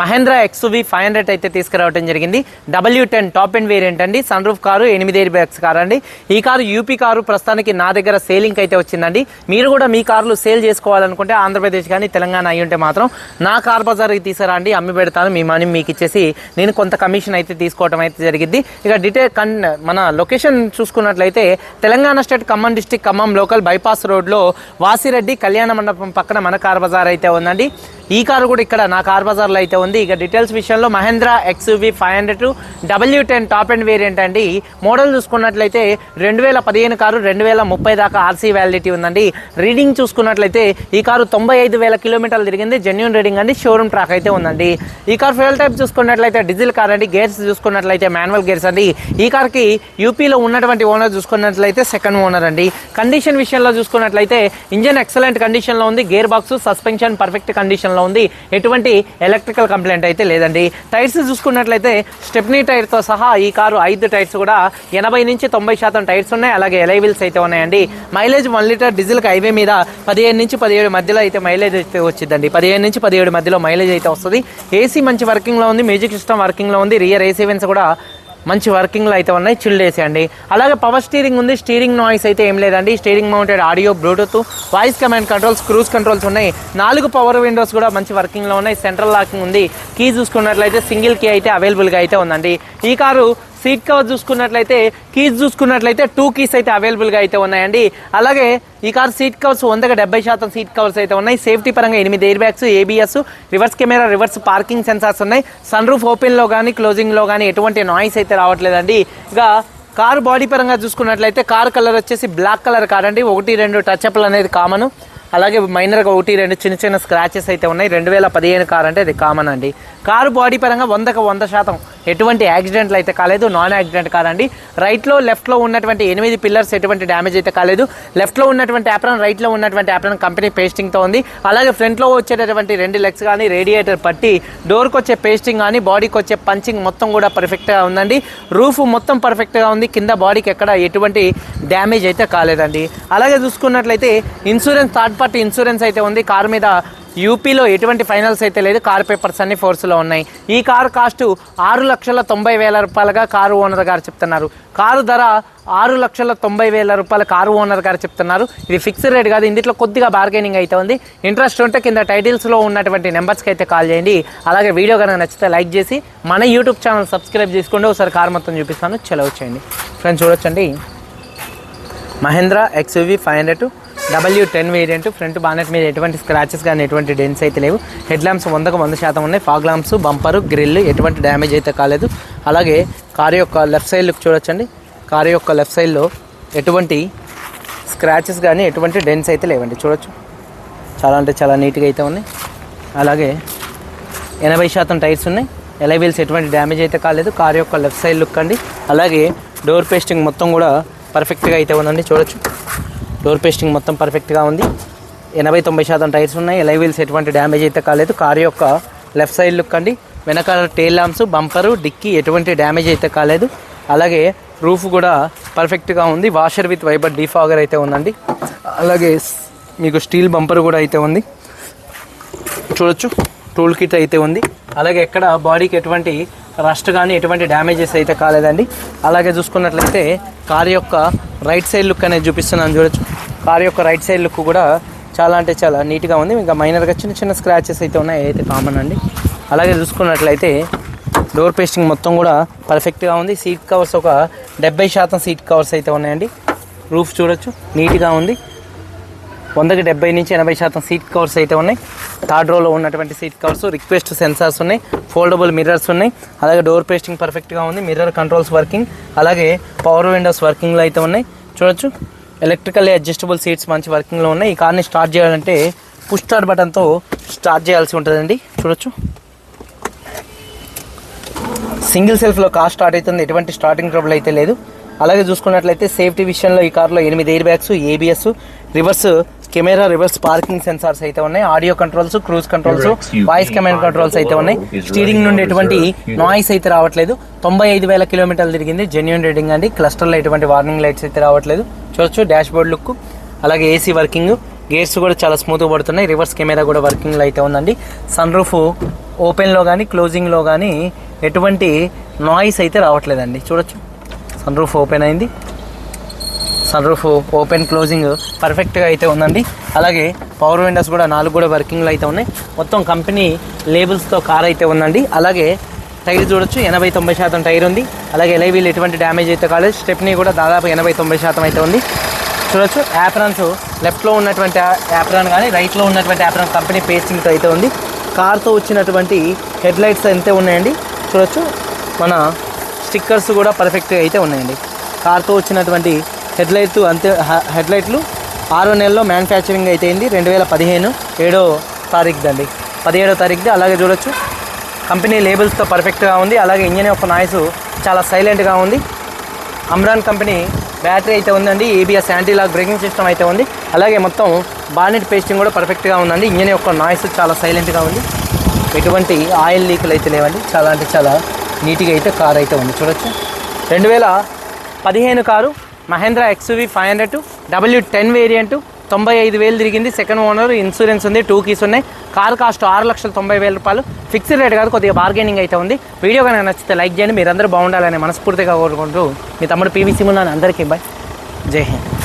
Mahindra XUV five hundred అయితే తీసుకురావడం జరిగింది. W ten top end variant అండి. సన్ రూఫ్ కారు ఎనిమిది ఎయిర్ బ్యాగ్స్ కారు అండి. ఈ కారు యూపీ కారు ప్రస్తుతానికి నా దగ్గర సేలింగ్ అయితే వచ్చిందండి. మీరు కూడా మీ కార్లు సేల్ చేసుకోవాలనుకుంటే ఆంధ్రప్రదేశ్ కానీ తెలంగాణ అయి ఉంటే మాత్రం నా కార్ బజార్కి తీసుకురండి. అమ్మి పెడతాను. మీ మనీ మీకు ఇచ్చేసి నేను కొంత కమిషన్ అయితే తీసుకోవడం అయితే జరిగింది. ఇక డీటెయిల్ కన్ మన లొకేషన్ చూసుకున్నట్లయితే Telangana state Khammam district Khammam local bypass రోడ్లో వాసిరెడ్డి కళ్యాణ మండపం పక్కన మన కార్ బజార్ అయితే ఉందండి. ఈ కారు కూడా ఇక్కడ నా కార్ బజార్లో అయితే ఉంది. ఇక డీటెయిల్స్ విషయంలో Mahindra XUV five hundred W ten top end variant అండి. మోడల్ చూసుకున్నట్లయితే రెండు వేల పదిహేను కారు రెండు వేల ముప్పై దాకా ఆర్సీ వ్యాలిడిటీ ఉందండి. రీడింగ్ చూసుకున్నట్లయితే ఈ కారు తొంభై ఐదు వేల కిలోమీటర్లు తిరిగింది. జెన్యున్ రీడింగ్ అండి. షోరూమ్ ట్రాక్ అయితే ఉందండి. ఈ కార్ ఫ్యూయల్ టైప్ చూసుకున్నట్లయితే డీజిల్ కార్ అండి. గేర్స్ చూసుకున్నట్లయితే మాన్యువల్ గేర్స్ అండి. ఈ కార్కి యూపీలో ఉన్నటువంటి ఓనర్ చూసుకున్నట్లయితే సెకండ్ ఓనర్ అండి. కండిషన్ విషయంలో చూసుకున్నట్లయితే ఇంజన్ ఎక్సలెంట్ కండిషన్లో ఉంది. గేర్ బాక్స్ సస్పెన్షన్ పర్ఫెక్ట్ కండిషన్లో ఉంది. ఎటువంటి ఎలక్ట్రికల్ కంప్లైంట్ అయితే లేదండి. టైర్స్ చూసుకున్నట్లయితే స్టెప్నీ టైర్తో సహా ఈ కారు ఐదు టైర్స్ కూడా ఎనభై నుంచి తొంభై శాతం టైర్స్ ఉన్నాయి. అలాగే ఎలైవిల్స్ అయితే ఉన్నాయండి. మైలేజ్ వన్ లీటర్ డీజిల్కి హైవే మీద పదిహేను నుంచి పదిహేడు మధ్యలో అయితే మైలేజ్ అయితే వచ్చిందండి. పదిహేను నుంచి పదిహేడు మధ్యలో మైలేజ్ అయితే వస్తుంది. ఏసీ మంచి వర్కింగ్లో ఉంది. మ్యూజిక్ సిస్టమ్ వర్కింగ్లో ఉంది. రియర్ ఏసీ వెన్స్ కూడా మంచి వర్కింగ్లో అయితే ఉన్నాయి చిల్డ్ ఏసీ అండి. అలాగే పవర్ స్టీరింగ్ ఉంది స్టీరింగ్ నాయిస్ అయితే ఏం లేదండి. Steering mounted audio Bluetooth voice command controls cruise controls ఉన్నాయి. నాలుగు పవర్ విండోస్ కూడా మంచి వర్కింగ్లో ఉన్నాయి. సెంట్రల్ లాకింగ్ ఉంది. కీ చూసుకున్నట్లయితే సింగిల్ కీ అయితే అవైలబుల్గా అయితే ఉందండి. ఈ కారు సీట్ కవర్ చూసుకున్నట్లయితే కీస్ చూసుకున్నట్లయితే టూ కీస్ అయితే అవైలబుల్గా అయితే ఉన్నాయండి. అలాగే ఈ కార్ సీట్ కవర్స్ వందగా డెబ్బై శాతం సీట్ కవర్స్ అయితే ఉన్నాయి. సేఫ్టీ పరంగా ఎనిమిది air bags ABS reverse camera reverse parking sensors ఉన్నాయి. సన్ రూఫ్ ఓపెన్లో కానీ క్లోజింగ్లో కానీ ఎటువంటి నాయిస్ అయితే రావట్లేదండి. ఇక కార్ బాడీ పరంగా చూసుకున్నట్లయితే కార్ కలర్ వచ్చేసి బ్లాక్ కలర్ కార్ అండి ఒకటి రెండు టచ్ అప్లు అనేది కామన్ అలాగే మైనర్గా ఒకటి రెండు చిన్న చిన్న స్క్రాచెస్ అయితే ఉన్నాయి. రెండు వేల పదిహేను కార్ అంటే అది కామన్ అండి. కారు బాడీ పరంగా వందకు వంద శాతం ఎటువంటి యాక్సిడెంట్లు అయితే కాలేదు. నాన్ యాక్సిడెంట్ కాదండి. రైట్లో లెఫ్ట్లో ఉన్నటువంటి ఎనిమిది పిల్లర్స్ ఎటువంటి డ్యామేజ్ అయితే కాలేదు. లెఫ్ట్లో ఉన్నటువంటి యాప్రాన్ రైట్లో ఉన్నటువంటి యాప్రాన్ కంపెనీ పేస్టింగ్తో ఉంది. అలాగే ఫ్రంట్లో వచ్చేటటువంటి రెండు లెగ్స్ కానీ రేడియేటర్ పట్టి డోర్కి వచ్చే పేస్టింగ్ కానీ బాడీకి వచ్చే పంచింగ్ మొత్తం కూడా పర్ఫెక్ట్గా ఉందండి. రూఫ్ మొత్తం పర్ఫెక్ట్గా ఉంది. కింద బాడీకి ఎక్కడ ఎటువంటి డ్యామేజ్ అయితే కాలేదండి. అలాగే చూసుకున్నట్లయితే ఇన్సూరెన్స్ థర్డ్ పార్టీ ఇన్సూరెన్స్ అయితే ఉంది. కారు మీద యూపీలో ఎటువంటి ఫైనల్స్ అయితే లేదు. కారు పేపర్స్ అన్ని ఫోర్స్లో ఉన్నాయి. ఈ కారు కాస్ట్ ఆరు లక్షల తొంభై వేల రూపాయలుగా కారు ఓనర్ గారు చెప్తున్నారు. కారు ధర ఆరు లక్షల తొంభై వేల రూపాయల కారు ఓనర్ గారు చెప్తున్నారు. ఇది ఫిక్స్డ్ రేట్ కాదు. ఇందులో కొద్దిగా బార్గెనింగ్ అయితే ఉంది. ఇంట్రెస్ట్ ఉంటే కింద టైటిల్స్లో ఉన్నటువంటి నెంబర్స్కి అయితే కాల్ చేయండి. అలాగే వీడియో కనుక నచ్చితే లైక్ చేసి మన యూట్యూబ్ ఛానల్ సబ్స్క్రైబ్ చేసుకోండి ఒకసారి కారు మొత్తం చూపిస్తాను. చలో వచ్చేయండి ఫ్రెండ్స్ చూడొచ్చండి. Mahindra XUV five hundred W ten variant front bonnet మీద ఎటువంటి స్క్రాచెస్ కానీ ఎటువంటి డెన్స్ అయితే లేవు. హెడ్ ల్యాంప్స్ వందకు వంద శాతం ఉన్నాయి. ఫాగ్ ల్యాంప్స్ బంపర్ గ్రిల్ ఎటువంటి డ్యామేజ్ అయితే కాలేదు. అలాగే కారు యొక్క లెఫ్ట్ సైడ్ లుక్ చూడొచ్చండి. కారు యొక్క లెఫ్ట్ సైడ్లో ఎటువంటి స్క్రాచెస్ కానీ ఎటువంటి డెన్స్ అయితే లేవండి. చూడొచ్చు. చాలా అంటే చాలా నీట్గా అయితే ఉన్నాయి. అలాగే ఎనభై శాతం టైర్స్ ఉన్నాయి. ఎలై వీల్స్ ఎటువంటి డ్యామేజ్ అయితే కాలేదు. కారు యొక్క లెఫ్ట్ సైడ్ లుక్ అండి. అలాగే డోర్ పేస్టింగ్ మొత్తం కూడా పర్ఫెక్ట్గా అయితే ఉందండి. చూడొచ్చు. డోర్ పేస్టింగ్ మొత్తం పర్ఫెక్ట్గా ఉంది. ఎనభై తొంభై శాతం టైర్స్ ఉన్నాయి. ఎలై వీల్స్ ఎటువంటి డ్యామేజ్ అయితే కాలేదు. కార్ యొక్క లెఫ్ట్ సైడ్ లుక్ అండి. వెనకాల టేల్ లాంప్స్ బంపరు డిక్కీ ఎటువంటి డ్యామేజ్ అయితే కాలేదు. అలాగే రూఫ్ కూడా పర్ఫెక్ట్గా ఉంది. వాషర్ విత్ వైబర్ డీఫాగర్ అయితే ఉందండి. అలాగే మీకు స్టీల్ బంపర్ కూడా అయితే ఉంది. చూడొచ్చు. టూల్ కిట్ అయితే ఉంది. అలాగే ఎక్కడ బాడీకి ఎటువంటి రస్ట్ కానీ ఎటువంటి డ్యామేజెస్ అయితే కాలేదండి. అలాగే చూసుకున్నట్లయితే కార్ యొక్క రైట్ సైడ్ లుక్ అనేది చూపిస్తున్నాను. చూడొచ్చు. కార్ యొక్క రైట్ సైడ్ లుక్ కూడా చాలా అంటే చాలా నీట్గా ఉంది. ఇంకా మైనర్గా చిన్న చిన్న స్క్రాచెస్ అయితే ఉన్నాయి. అయితే కామన్ అండి. అలాగే చూసుకున్నట్లయితే డోర్ పేస్టింగ్ మొత్తం కూడా పర్ఫెక్ట్గా ఉంది. సీట్ కవర్స్ ఒక డెబ్బై శాతం సీట్ కవర్స్ అయితే ఉన్నాయండి. రూఫ్ చూడొచ్చు. నీట్గా ఉంది. వందకి డెబ్బై నుంచి ఎనభై శాతం సీట్ కవర్స్ అయితే ఉన్నాయి. థర్డ్ రోలో ఉన్నటువంటి సీట్ కవర్స్ రిక్వెస్ట్ సెన్సార్స్ ఉన్నాయి. ఫోల్డబుల్ మిర్రర్స్ ఉన్నాయి. అలాగే డోర్ పేస్టింగ్ పర్ఫెక్ట్గా ఉంది. మిర్రర్ కంట్రోల్స్ వర్కింగ్ అలాగే పవర్ విండోస్ వర్కింగ్లో అయితే ఉన్నాయి. చూడొచ్చు. ఎలక్ట్రికల్లీ అడ్జస్టబుల్ సీట్స్ మంచి వర్కింగ్లో ఉన్నాయి. ఈ కార్ని స్టార్ట్ చేయాలంటే పుష్ స్టార్ట్ బటన్తో స్టార్ట్ చేయాల్సి ఉంటుందండి. చూడొచ్చు. సింగిల్ సెల్ఫ్లో కార్ స్టార్ట్ అవుతుంది. ఎటువంటి స్టార్టింగ్ ట్రబుల్ అయితే లేదు. అలాగే చూసుకున్నట్లయితే సేఫ్టీ విషయంలో ఈ కార్లో ఎనిమిది air bags ABS reverse camera reverse parking sensors అయితే ఉన్నాయి audio controls cruise controls voice command controls అయితే ఉన్నాయి. స్టీరింగ్ నుండి ఎటువంటి నాయిస్ అయితే రావట్లేదు. తొంభై ఐదు వేల కిలోమీటర్లు తిరిగింది జెన్యున్ రీడింగ్ అండి. క్లస్టర్లో ఎటువంటి వార్నింగ్ లైట్స్ అయితే రావట్లేదు. చూడొచ్చు డాష్ బోర్డ్ లుక్ అలాగే ఏసీ వర్కింగ్ గేర్స్ కూడా చాలా స్మూత్గా పడుతున్నాయి. రివర్స్ కెమెరా కూడా వర్కింగ్లో అయితే ఉందండి. సన్ రూఫ్ ఓపెన్లో కానీ క్లోజింగ్లో కానీ ఎటువంటి నాయిస్ అయితే రావట్లేదండి. చూడొచ్చు. సన్ రూఫ్ ఓపెన్ అయింది. సన్ రూఫ్ ఓపెన్ క్లోజింగ్ పర్ఫెక్ట్గా అయితే ఉందండి. అలాగే పవర్ విండోస్ కూడా నాలుగు కూడా వర్కింగ్లో అయితే ఉన్నాయి. మొత్తం కంపెనీ లేబుల్స్తో కార్ అయితే ఉందండి. అలాగే టైర్ చూడొచ్చు ఎనభై తొంభై శాతం టైర్ ఉంది. అలాగే ఎలైవీలు ఎటువంటి డ్యామేజ్ అయితే కాలేదు. స్టెప్నీ కూడా దాదాపు ఎనభై తొంభై శాతం అయితే ఉంది. చూడొచ్చు యాప్రాన్స్ లెఫ్ట్లో ఉన్నటువంటి యాప్రాన్ కానీ రైట్లో ఉన్నటువంటి యాప్రాన్ కంపెనీ పేస్టింగ్తో అయితే ఉంది. కార్తో వచ్చినటువంటి హెడ్ లైట్స్ అంతే ఉన్నాయండి? చూడొచ్చు మన స్టిక్కర్స్ కూడా పర్ఫెక్ట్గా అయితే ఉన్నాయండి. కార్తో వచ్చినటువంటి హెడ్లైట్ అంతే హెడ్లైట్లు ఆరో నెలలో మ్యానుఫ్యాక్చరింగ్ అయితే రెండు వేల పదిహేను ఏడో తారీఖుది అండి పదిహేడో తారీఖుది అలాగే చూడొచ్చు. కంపెనీ లేబుల్స్తో పర్ఫెక్ట్గా ఉంది. అలాగే ఇంజన్ యొక్క నాయిస్ చాలా సైలెంట్గా ఉంది. అమ్రాన్ కంపెనీ బ్యాటరీ అయితే ఉందండి. ABS anti lock braking system అయితే ఉంది. అలాగే మొత్తం బానెట్ పేస్టింగ్ కూడా పర్ఫెక్ట్గా ఉందండి. ఇంజన్ యొక్క నాయిస్ చాలా సైలెంట్గా ఉంది. ఎటువంటి ఆయిల్ లీకులు అయితే లేవండి. చాలా అంటే చాలా నీట్గా అయితే కార్ అయితే ఉంది. చూడొచ్చు. రెండు వేల పదిహేను car Mahindra XUV five hundred W ten variant తొంభై ఐదు వేలు తిరిగింది. సెకండ్ ఓనర్ ఇన్సూరెన్స్ ఉంది టూ కీస్ ఉన్నాయి. కార్ కాస్ట్ ఆరు లక్షల తొంభై వేల రూపాయలు. ఫిక్స్డ్ రేట్ కాదు కొద్దిగా బార్గెనింగ్ అయితే ఉంది. వీడియో కనుక నచ్చితే లైక్ చేయండి. మీరందరూ బాగుండాలని మనస్ఫూర్తిగా కోరుకుంటూ మీ తమ్ముడు పీవీసీ ఉన్నాను అందరికీ బాయ్ జై హింద్.